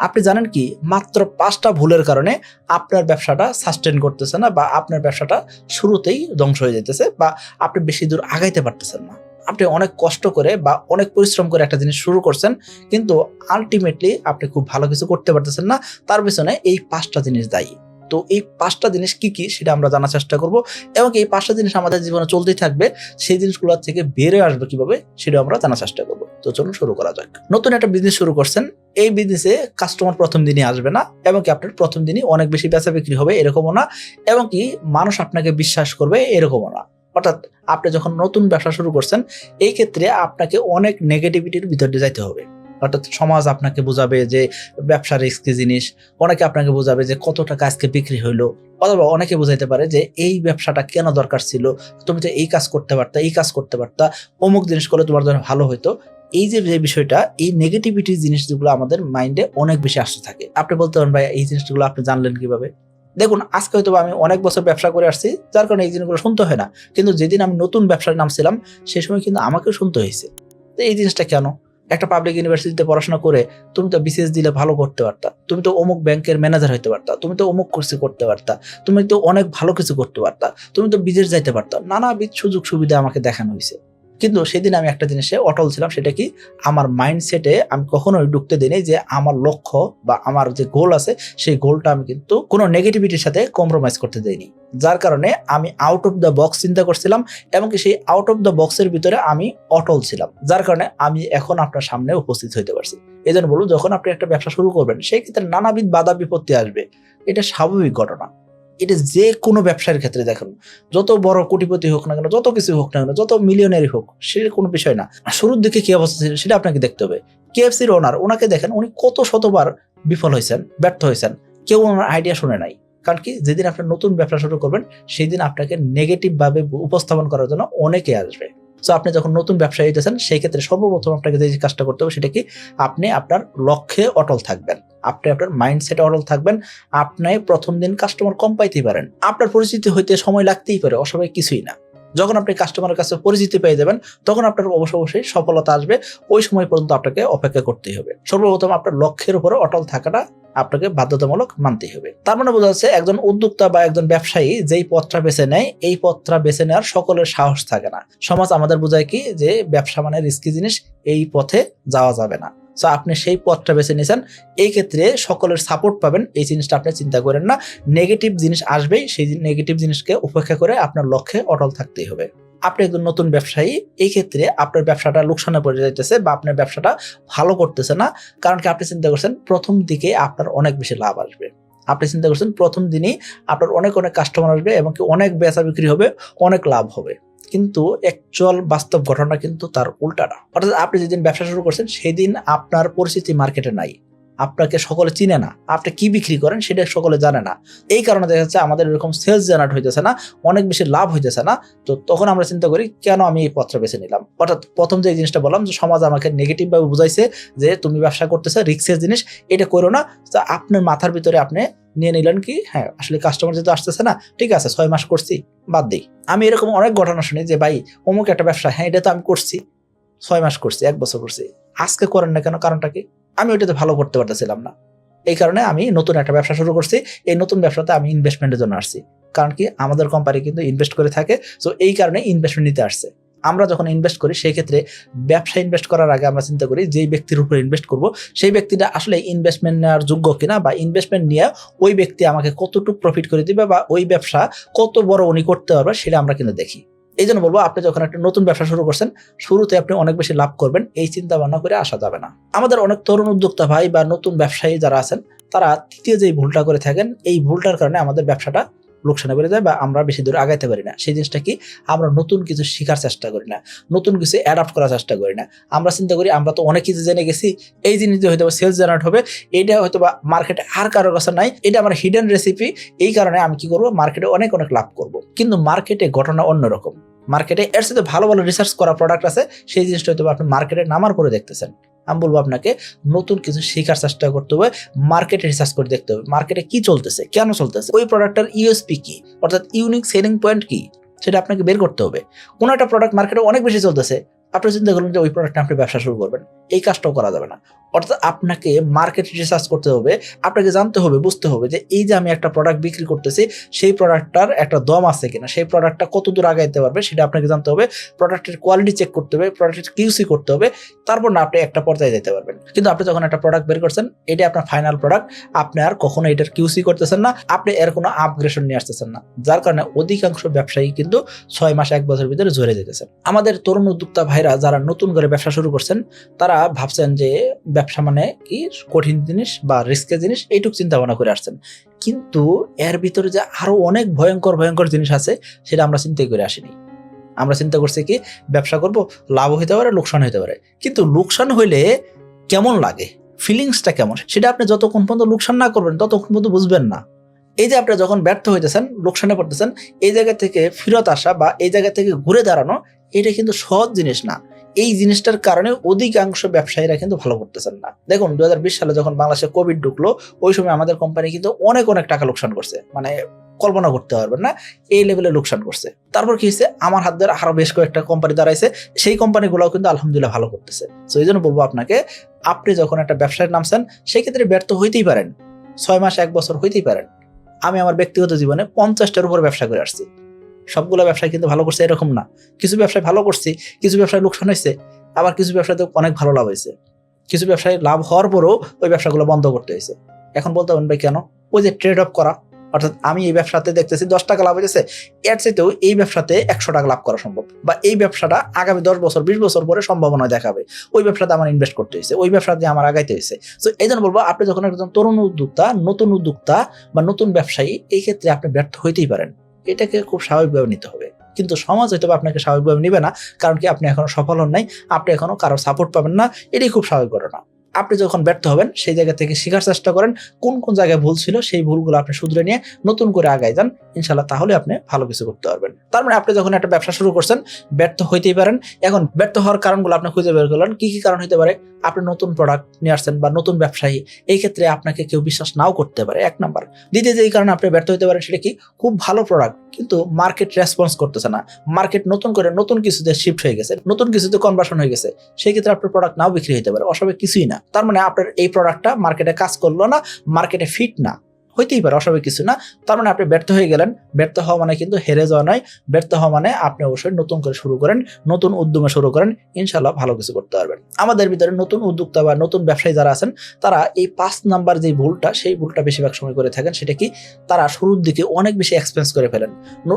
আপনি জানেন কি, মাত্র পাঁচটা ভুলের কারণে আপনার ব্যবসাটা সাস্টেন করতেছে না বা আপনার ব্যবসাটা শুরুতেই ধ্বংস হয়ে যেতেছে বা আপনি বেশি দূর আগাইতে পারতেছেন না। আপনি অনেক কষ্ট করে বা অনেক পরিশ্রম করে একটা জিনিস শুরু করছেন, কিন্তু আলটিমেটলি আপনি খুব ভালো কিছু করতে পারতেছেন না। তার পিছনে এই পাঁচটা জিনিস দায়ী। তো এই পাঁচটা জিনিস কি কি সেটা আমরা জানার চেষ্টা করব এবং এই পাঁচটা জিনিস আমাদের জীবনে চলতেই থাকবে, সেই জিনিসগুলো থেকে বেরিয়ে আসবে কীভাবে সেটা আমরা জানার চেষ্টা করব। তো চলুন শুরু করা যাক। নতুন একটা বিজনেস শুরু করছেন, এই বিজনেসে কাস্টমার প্রথম দিনই আসবে না এবং কি আপনার প্রথম দিনই অনেক বেশি বেচা বিক্রি হবে এরকমও না এবং কি মানুষ আপনাকে বিশ্বাস করবে এরকমও না। অর্থাৎ আপনি যখন নতুন ব্যবসা শুরু করছেন, এই ক্ষেত্রে আপনাকে অনেক নেগেটিভিটির ভিতর যাইতে হবে। অর্থাৎ সমাজ আপনাকে বোঝাবে যে ব্যবসা রিস্কি জিনিস। অনেকে আপনাকে বোঝাবে যে কত টাকা আজকে বিক্রি হইল। অথবা অনেকে বোঝাইতে পারে যে এই ব্যবসাটা কেন দরকার ছিল? তুমি তো এই কাজ করতে পারতা, এই কাজ করতে পারতা। অমুক জিনিস করলে তোমার জন্য ভালো হতো এই যে যে বিষয়টা, এই নেগেটিভিটি জিনিসগুলো আমাদের মাইন্ডে অনেক বেশি আসতে থাকে। আপনি বলতে পারেন ভাই এই জিনিসগুলো আপনি জানলেন কীভাবে? দেখুন, আজকে হয়তো আমি অনেক বছর ব্যবসা করে আসছি, যার কারণে এই জিনিসগুলো শুনতে হয় না। কিন্তু যেদিন আমি নতুন ব্যবসার নামছিলাম সেই সময় কিন্তু আমাকেও শুনতে হয়েছে। তো এই জিনিসটা কেন? একটা পাবলিক ইউনিভার্সিটিতে পড়াশোনা করে তুমি তো বিসিএস দিলে ভালো করতে পারতা। তুমি তো অমুক ব্যাংকের ম্যানেজার হইতে পারতা। তুমি তো অমুক কোর্সে করতে পারতা। তুমি তো অনেক ভালো কিছু করতে পারতা। তুমি তো বিদেশ যাইতে পারতা। নানাবিধ সুযোগ সুবিধা আমাকে দেখানো হয়েছে কিন্তু সেদিন আমি একটা জিনিসে অটল ছিলাম, সেটা কি? আমার মাইন্ডসেটে আমি কখনোই ঢুকতে দিইনি যে আমার লক্ষ্য বা আমার যে গোল আছে, সেই গোলটা আমি কিন্তু কোনো নেগেটিভিটির সাথে কম্প্রোমাইজ করতে দেইনি। যার কারণে আমি আউট অফ দ্য বক্স চিন্তা করছিলাম এবং সেই আউট অফ দ্য বক্সের ভিতরে আমি অটল ছিলাম। যার কারণে আমি এখন আপনার সামনে উপস্থিত হইতে পারছি। এই জন্য বলুন যখন আপনি একটা ব্যবসা শুরু করবেন, সেই ক্ষেত্রে নানাবিধ বাধা বিপত্তি আসবে। এটা স্বাভাবিক ঘটনা। এটা যে কোনো ব্যবসার ক্ষেত্রে দেখুন, যত বড় কোটিপতি হোক না কেন, যত কিছু হোক না কেন, যত মিলিয়নারি হোক সেটা কোনো বিষয় না। শুরুর দিকে কি অবস্থা ছিল সেটা আপনাকে দেখতে হবে। কেএফসির ওনার ওনাকে দেখেন, উনি কত শতবার বিফল হয়েছেন, ব্যর্থ হয়েছেন। কেউ ওনার আইডিয়া শুনে নাই। কারণ কি? যেদিন আপনি নতুন ব্যবসা শুরু করবেন সেই দিন আপনাকে নেগেটিভ ভাবে উপস্থাপন করার জন্য অনেকে আসবে। সো আপনি যখন নতুন ব্যবসা হইতেছেন, সেই ক্ষেত্রে সর্বপ্রথম আপনাকে যে কাজটা করতে হবে সেটা কি? আপনি আপনার লক্ষ্যে অটল থাকবেন। আপনি আপনার মাইন্ডসেটে অটল থাকবেন। আপনি প্রথম দিন কাস্টমার কম পাইতেই পারেন। আপনার পরিচিতি হইতে সময় লাগতেই পারে, অস্বাভাবিক কিছুই না। যখন আপনি কাস্টমারের কাছে পরিচিতি পেয়ে যাবেন, তখন আপনার অবশ্য অবশ্যই সফলতা আসবে। ওই সময় পর্যন্ত আপনাকে অপেক্ষা করতেই হবে। সর্বপ্রথম আপনার লক্ষ্যের উপরে অটল থাকাটা আপনাকে বাধ্যতামূলক মানতেই হবে। তার মানে বোঝা যাচ্ছে, একজন উদ্যোক্তা বা একজন ব্যবসায়ী যেই পথটা বেছে নেয়, এই পথটা বেছে নেওয়ার সকলের সাহস থাকে না। সমাজ আমাদের বোঝায় কি? যে ব্যবসা মানে রিস্কি জিনিস, এই পথে যাওয়া যাবে না। সো আপনি সেই পথটা বেছে নিয়েছেন। এই ক্ষেত্রে সকলের সাপোর্ট পাবেন। এই জিনিসটা আপনি চিন্তা করেন না। নেগেটিভ জিনিস আসবেই। সেই নেগেটিভ জিনিসকে উপেক্ষা করে আপনার লক্ষ্যে অটল থাকতেই হবে। আপনি একজন নতুন ব্যবসায়ী। এই ক্ষেত্রে আপনার ব্যবসাটা লোকসানে পড়ে যাইতেছে বা আপনার ব্যবসাটা ভালো করতেছে না। কারণ কি আপনি চিন্তা করছেন? প্রথম দিকে আপনার অনেক বেশি লাভ আসবে। আপনি চিন্তা করছেন প্রথম দিনই আপনার অনেক অনেক কাস্টমার আসবে এবং কি অনেক বেচা বিক্রি হবে, অনেক লাভ হবে। কিন্তু অ্যাকচুয়াল বাস্তব ঘটনা কিন্তু তার উল্টাটা অর্থাৎ আপনি যেদিন ব্যবসা শুরু করছেন, সেদিন আপনার পরিস্থিতি মার্কেটে নাই। আপনাকে সকলে চিনে না। আপনি কি বিক্রি করেন সেটা সকলে জানে না। এই কারণে দেখা যাচ্ছে আমাদের এরকম সেলস জেনারেট হইতেছে না, অনেক বেশি লাভ হইতেছে না। তো তখন আমরা চিন্তা করি, কেন আমি এই পত্র বেছে নিলাম? অর্থাৎ প্রথম যে জিনিসটা বললাম যে সমাজ আমাকে নেগেটিভ ভাবে বুঝাইছে যে তুমি ব্যবসা করতেছে রিক্সের জিনিস, এটা করো না। তো আপনার মাথার ভিতরে আপনি নিয়ে নিলেন কি হ্যাঁ আসলে কাস্টমার যেহেতু আসতেছে না, ঠিক আছে, ছয় মাস করছি, বাদ দিই। আমি এরকম অনেক ঘটনা শুনি যে, ভাই, অমুক একটা ব্যবসা হ্যাঁ এটা তো আমি করছি, ছয় মাস করছি, এক বছর করছি। আজকে করেন না কেন, কারণটা কি? আমি ওইটাতে ভালো করতে পারতেছিলাম না। এই কারণে আমি নতুন একটা ব্যবসা শুরু করছি। এই নতুন ব্যবসাতে আমি ইনভেস্টমেন্টের জন্য আসছি। কারণ কি? আমাদের কোম্পানি কিন্তু ইনভেস্ট করে থাকে। সো এই কারণে ইনভেস্টমেন্ট নিতে আসছে। আমরা যখন ইনভেস্ট করি, সেই ক্ষেত্রে ব্যবসা ইনভেস্ট করার আগে আমরা চিন্তা করি, যেই ব্যক্তির উপরে ইনভেস্ট করব, সেই ব্যক্তিটা আসলে ইনভেস্টমেন্ট নেওয়ার যোগ্য কিনা বা ইনভেস্টমেন্ট নিয়ে ওই ব্যক্তি আমাকে কতটুকু প্রফিট করে দিবে বা ওই ব্যবসা কত বড় উনি করতে পারবে, সেটা আমরা কিন্তু দেখি। এই জন্য বলব, আপনি যখন একটা নতুন ব্যবসা শুরু করছেন, শুরুতে আপনি অনেক বেশি লাভ করবেন, এই চিন্তা ভাবনা করে আসা যাবে না। আমাদের অনেক তরুণ উদ্যোক্তা ভাই বা নতুন ব্যবসায়ী যারা আছেন, তারা তৃতীয় যেই ভুলটা করে থাকেন, এই ভুলটার কারণে আমাদের ব্যবসাটা লোকসানে বেড়ে যায় বা আমরা বেশি দূর আগাইতে পারি না। সেই জিনিসটা কি? আমরা নতুন কিছু শেখার চেষ্টা করি না, নতুন কিছু অ্যাডাপ্ট করার চেষ্টা করি না। আমরা চিন্তা করি, আমরা তো অনেক কিছু জেনে গেছি, এই জিনিস হয়তো সেলস জেনারেট হবে, এটা হয়তো বা মার্কেটে আর কারোর কাছে নাই, এটা আমার হিডেন রেসিপি এই কারণে আমি কি করব? মার্কেটে অনেক অনেক লাভ করব। কিন্তু মার্কেটে ঘটনা অন্যরকম। মার্কেটে এর সাথে ভালো ভালো রিসার্চ করা প্রোডাক্ট আছে, সেই জিনিসটা হয়তো আপনি মার্কেটে নামার পরে দেখতেছেন। আমি বলব আপনাকে, নতুন কিছু শেখার চেষ্টা করতে হবে মার্কেটে রিসার্চ করে দেখতে হবে মার্কেটে কি চলতেছে, কেন চলতেছে, ওই প্রোডাক্টটার ইউএসপি কি, অর্থাৎ ইউনিক সেলিং পয়েন্ট কি, সেটা আপনাকে বের করতে হবে। কোনো একটা প্রোডাক্ট মার্কেটে অনেক বেশি চলতেছে, আপনি চিন্তা করলেন যে ওই প্রোডাক্টটা আপনি ব্যবসা শুরু করবেন। এই কাজটাও করা যাবে না। অর্থাৎ আপনাকে মার্কেট রিসার্চ করতে হবে, আপনাকে জানতে হবে, বুঝতে হবে যে এই যে আমি একটা প্রোডাক্ট বিক্রি করতেছি, সেই প্রোডাক্টটার একটা দম আছে কিনা, সেই প্রোডাক্টটা কত দূর আগাইতে পারবে সেটা আপনাকে জানতে হবে প্রোডাক্টের কোয়ালিটি চেক করতে হবে প্রোডাক্টের কিউসি করতে হবে, তারপর না আপনি একটা পর্যায়ে যেতে পারবেন। কিন্তু আপনি যখন একটা প্রোডাক্ট বের করছেন এটা আপনার ফাইনাল প্রোডাক্ট আপনি আর কখনো এটার কিউসি করতেছেন না, আপনি এর কোনো আপগ্রেশন নিয়ে আসতেছেন না, যার কারণে অধিকাংশ ব্যবসায়ী কিন্তু ছয় মাস, এক বছরের ভিতরে ঝরে যেতেছেন আমাদের তরুণ উদ্যোক্তা ভাইরা যারা নতুন করে ব্যবসা শুরু করছেন, তারা ভাবছেন যে ব্যবসা মানে কি? কঠিন জিনিস বা রিস্কের জিনিস, এইটুকু চিন্তা ভাবনা করে আসছেন। কিন্তু এর ভিতরে যে আরও অনেক ভয়ঙ্কর ভয়ঙ্কর জিনিস আছে, সেটা আমরা চিন্তাই করে আসিনি। আমরা চিন্তা করছি কি, ব্যবসা করব, লাভ হইতে পারে, লোকসান হইতে পারে। কিন্তু লোকসান হইলে কেমন লাগে? ফিলিংসটা কেমন? সেটা আপনি যতক্ষণ পর্যন্ত লোকসান না করবেন, ততক্ষণ পর্যন্ত বুঝবেন না। এই যে আপনি যখন ব্যর্থ হইতেছেন, লোকসানে পড়তেছেন, এই জায়গা থেকে ফেরত আসা বা এই জায়গা থেকে ঘুরে দাঁড়ানো, এটা কিন্তু সহজ জিনিস না। এই জিনিসটার কারণে অধিকাংশ ব্যবসায়ীরা কিন্তু ভালো করতেছেন না। দেখুন, দুই হাজার বিশ সালে যখন বাংলাদেশে কোভিড ঢুকলো, ওই সময় আমাদের কোম্পানি কিন্তু অনেক অনেক টাকা লোকসান করছে। মানে কল্পনা করতে পারবেন না, এই লেভেলে লোকসান করছে। তারপর কি হয়েছে? আমার হাত ধরে আরও বেশ কয়েকটা কোম্পানি দাঁড়াইছে। সেই কোম্পানিগুলোও কিন্তু আলহামদুলিল্লাহ ভালো করতেছে। তো এই জন্য বলব আপনাকে, আপনি যখন একটা ব্যবসায় নামছেন, সেই ক্ষেত্রে ব্যর্থ হইতেই পারেন। ছয় মাস, এক বছর হইতেই পারেন। আমি আমার ব্যক্তিগত জীবনে পঞ্চাশটার উপর ব্যবসা করে আসছি। সবগুলো ব্যবসায় কিন্তু ভালো করছে এরকম না। কিছু ব্যবসায় ভালো করছি, কিছু ব্যবসায় লোকসান হয়েছে, আবার কিছু ব্যবসাতে অনেক ভালো লাভ হয়েছে। কিছু ব্যবসায় লাভ হওয়ার পরেও ওই ব্যবসাগুলো বন্ধ করতে হয়েছে। এখন বলতে পারেন ভাই কেন? ওই যে ট্রেড অফ করা, অর্থাৎ আমি এই ব্যবসাতে দেখতেছি দশ টাকা লাভ হয়েছে এর চাইতেও এই ব্যবসাতে একশো টাকা লাভ করা সম্ভব। বা এই ব্যবসাটা আগামী দশ বছর, বিশ বছর পরে সম্ভাবনা দেখাবে। ওই ব্যবসাতে আমার ইনভেস্ট করতে হয়েছে, ওই ব্যবসাতে আমার আগাইতে হয়েছে। তো এই জন্য বলব, আপনি যখন একজন তরুণ উদ্যোক্তা, নতুন উদ্যোক্তা বা নতুন ব্যবসায়ী, এই ক্ষেত্রে আপনি ব্যর্থ হইতেই পারেন। এটাকে খুব স্বাভাবিকভাবে নিতে হবে। কিন্তু সমাজ হয়তো আপনাকে স্বাভাবিকভাবে নিবে না, কারণ কি আপনি এখনও সফল হন নাই, আপনি এখনও কারও সাপোর্ট পাবেন না, এটাই খুব স্বাভাবিক ঘটনা। আপনি যখন ব্যর্থ হবেন, সেই জায়গা থেকে শেখার চেষ্টা করেন, কোন কোন জায়গায় ভুল ছিল সেই ভুলগুলো আপনি শুধরে নিয়ে নতুন করে আগায় যান ইনশাল্লাহ তাহলে আপনি ভালো কিছু করতে পারবেন। তার মানে আপনি যখন একটা ব্যবসা শুরু করছেন, ব্যর্থ হইতেই পারেন, এখন ব্যর্থ হওয়ার কারণগুলো আপনি খুঁজে বের করলেন, কি কি কারণ হতে পারে? আপনি নতুন প্রোডাক্ট নিয়ে আসছেন বা নতুন ব্যবসায়ী, এই ক্ষেত্রে আপনাকে কেউ বিশ্বাস নাও করতে পারে, এক নাম্বার। দ্বিতীয় যে কারণে আপনি ব্যর্থ হতে পারেন সেটা কি? খুব ভালো প্রোডাক্ট কিন্তু মার্কেট রেসপন্স করতেছে না। মার্কেট নতুন করে নতুন কিছুতে শিফট হয়ে গেছে, নতুন কিছুতে কনভার্সন হয়ে গেছে, সেই ক্ষেত্রে আপনার প্রোডাক্ট নাও বিক্রি হতে পারে, অসবে কিছুই না। তার মানে আপনার এই প্রোডাক্টটা মার্কেটে কাজ করল না মার্কেটে ফিট না। হইতেই পারে, অস্বাভাবিক কিছু না। তার মানে আপনি ব্যর্থ হয়ে গেলেন। ব্যর্থ হওয়া মানে কিন্তু হেরে যাওয়া নয়। ব্যর্থ হওয়া মানে আপনি অবশ্যই নতুন করে শুরু করেন, নতুন উদ্যমে শুরু করেন। ইনশাল্লাহ ভালো কিছু করতে পারবেন। আমাদের ভিতরে নতুন উদ্যোক্তা বা নতুন ব্যবসায়ী যারা আছেন, তারা এই পাঁচ নাম্বার যে ভুলটা, সেই ভুলটা বেশিরভাগ সময় করে থাকেন। সেটা কি? তারা শুরুর দিকে অনেক বেশি এক্সপেন্স করে ফেলেন।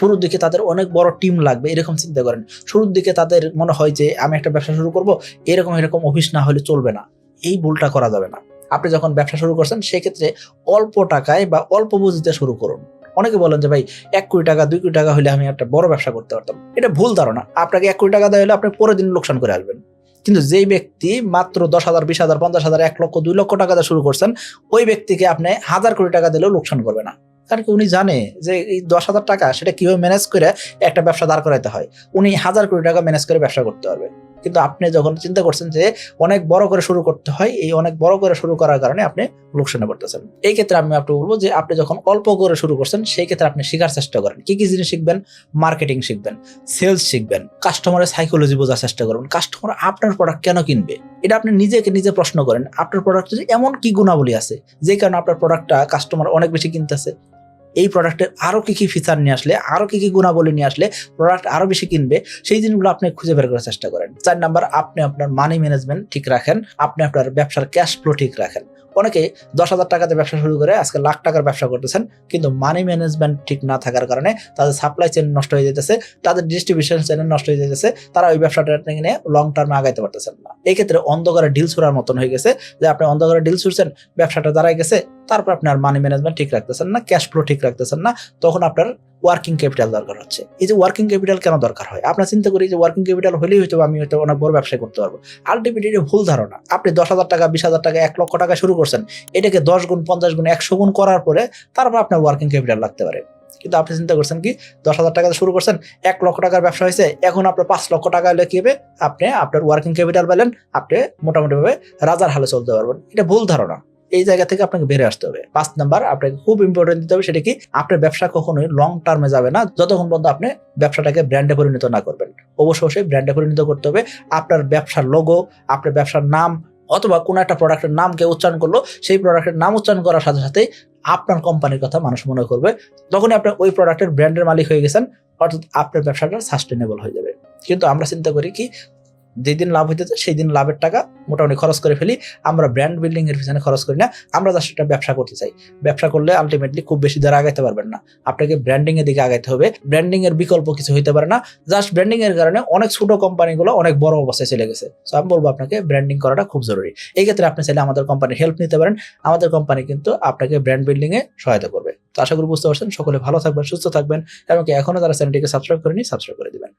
শুরুর দিকে তাদের অনেক বড় টিম লাগবে, এরকম চিন্তা করেন। শুরুর দিকে তাদের মনে হয় যে, আমি একটা ব্যবসা শুরু করব। এরকম এরকম অফিস না হলে চলবে না। এই ভুলটা করা যাবে না। আপনি যখন ব্যবসা শুরু করছেন, সেক্ষেত্রে অল্প টাকায় বা অল্প পুঁজিতে শুরু করুন। অনেকে বলেন যে, ভাই, এক কোটি টাকা, দুই কোটি টাকা হলে আমি একটা বড় ব্যবসা করতে পারতাম। এটা ভুল ধারণা। আপনাকে এক কোটি টাকা দেওয়া হলে আপনি পরের দিন লোকসান করে আসবেন। কিন্তু যেই ব্যক্তি মাত্র দশ হাজার, বিশ হাজার, পঞ্চাশ হাজার, এক লক্ষ, দুই লক্ষ টাকা দিয়ে শুরু করছেন, ওই ব্যক্তিকে আপনি হাজার কোটি টাকা দিলেও লোকসান করবে না। কারণ কি উনি জানে যে, এই দশ হাজার টাকা সেটা কীভাবে ম্যানেজ করে একটা ব্যবসা দাঁড় করাইতে হয়। উনি হাজার কোটি টাকা ম্যানেজ করে ব্যবসা করতে পারবে। কিন্তু আপনি যখন চিন্তা করছেন যে অনেক বড় করে শুরু করতে হয়, এই অনেক বড় করে শুরু করার কারণে আপনি লোকসানে পড়তেছেন। এই ক্ষেত্রে আমি আপনি বলব যে আপনি যখন অল্প করে শুরু করছেন, সেই ক্ষেত্রে আপনি শেখার চেষ্টা করেন। কি কি জিনিস শিখবেন? মার্কেটিং শিখবেন, সেলস শিখবেন কাস্টমারের সাইকোলজি বোঝার চেষ্টা করবেন কাস্টমার আপনার প্রোডাক্ট কেন কিনবে? এটা আপনি নিজেকে নিজে প্রশ্ন করেন, আপনার প্রোডাক্টের এমন কি গুণাবলী আছে? যে কারণে আপনার প্রোডাক্টটা কাস্টমার অনেক বেশি কিনতেছে। এই প্রোডাক্টের আরও কী কী ফিচার নিয়ে আসলে আরও কী কী গুণাবলী নিয়ে আসলে প্রোডাক্ট আরও বেশি কিনবে, সেই জিনিসগুলো আপনি খুঁজে বের করার চেষ্টা করেন। চার নাম্বার, আপনি আপনার মানি ম্যানেজমেন্ট ঠিক রাখেন, আপনি আপনার ব্যবসার ক্যাশ ফ্লো ঠিক রাখেন। অনেকে দশ হাজার টাকাতে ব্যবসা শুরু করে আজকে লাখ টাকার ব্যবসা করতেছেন, কিন্তু মানি ম্যানেজমেন্ট ঠিক না থাকার কারণে তাদের সাপ্লাই চেন নষ্ট হয়ে যেতেছে তাদের ডিস্ট্রিবিউশন চেন নষ্ট হয়ে যেতেছে তারা ওই ব্যবসাটা নিয়ে লং টার্মে আগাইতে পারতেছেন না। এই ক্ষেত্রে অন্ধকারে ডিল ছুড়ার মতন হয়ে গেছে যে আপনি অন্ধকারে ডিল ছুড়ছেন, ব্যবসাটা দাঁড়ায় গেছে, তারপর আপনার মানি ম্যানেজমেন্ট ঠিক রাখতেছেন না ক্যাশ ফ্লো ঠিক রাখতেছেন না, তখন আপনার ওয়ার্কিং ক্যাপিটাল দরকার হচ্ছে। এই যে ওয়ার্কিং ক্যাপিটাল কেন দরকার হয়? আপনার চিন্তা করি যে ওয়ার্কিং ক্যাপিটাল হলেই হয়তো আমি হয়তো অনেক বড় ব্যবসা করতে পারব। আলটিমেটলি ভুল ধারণা। আপনি দশ হাজার টাকা, বিশ হাজার টাকা, এক লক্ষ টাকা শুরু করছেন, এটাকে দশ গুণ, পঞ্চাশ গুণ, একশো গুণ করার পরে তারপর আপনার ওয়ার্কিং ক্যাপিটাল লাগতে পারে। কিন্তু আপনি চিন্তা করছেন কি, দশ হাজার টাকা শুরু করছেন, এক লক্ষ টাকার ব্যবসা হয়েছে, এখন আপনার পাঁচ লক্ষ টাকা হলে কি হবে? আপনি, আপনার ওয়ার্কিং ক্যাপিটাল পেলেন আপনি মোটামুটিভাবে রাজার হালে চলতে পারবেন। এটা ভুল ধারণা। এই জায়গা থেকে আপনাকে বেড়ে আসতে হবে। পাঁচ নাম্বার, আপনাকে খুব ইম্পর্টেন্ট দিতে হবে সেটা কি? আপনার ব্যবসা কখনোই লং টার্মে যাবে না। যতক্ষণ পর্যন্ত আপনি ব্যবসাটাকে ব্র্যান্ডে পরিণত না করবেন। অবশ্যই অবশ্যই ব্র্যান্ডে পরিণত করতে হবে। আপনার ব্যবসার লোগো আপনার ব্যবসার নাম, অথবা কোনো একটা প্রোডাক্টের নামকে উচ্চারণ করল, সেই প্রোডাক্টের নাম উচ্চারণ করার সাথে সাথেই আপনার কোম্পানির কথা মানুষ মনে করবে। তখনই আপনি ওই প্রোডাক্টের ব্র্যান্ডের মালিক হয়ে গেছেন, অর্থাৎ আপনার ব্যবসাটা সাস্টেনেবল হয়ে যাবে। কিন্তু আমরা চিন্তা করি কি যেদিন লাভ হইতেছে সেই দিন লাভের টাকা মোটামুটি খরচ করে ফেলি। আমরা ব্র্যান্ড বিল্ডিং এর পিছনে খরচ করি না। আমরা জাস্ট একটা ব্যবসা করতে চাই। ব্যবসা করলে আলটিমেটলি খুব বেশি দ্বারা আগাইতে পারবেন না। আপনাকে ব্র্যান্ডিং এর দিকে আগাইতে হবে। ব্র্যান্ডিং এর বিকল্প কিছু হইতে পারে না। জাস্ট ব্র্যান্ডিং এর কারণে অনেক ছোট কোম্পানিগুলো অনেক বড় অবস্থায় চলে গেছে। সো আমি বলব আপনাকে ব্র্যান্ডিং করাটা খুব জরুরি। এই ক্ষেত্রে আপনি চাইলে আমাদের কোম্পানির হেল্প নিতে পারেন। আমাদের কোম্পানি কিন্তু আপনাকে ব্র্যান্ড বিল্ডিং এ সহায়তা করবে। তো আশা করি বুঝতে পারছেন। সকলে ভালো থাকবেন, সুস্থ থাকবেন এবং কি এখনও তারা চ্যানেলটিকে সাবস্ক্রাইব করেনি সাবস্ক্রাইব করে দিবেন।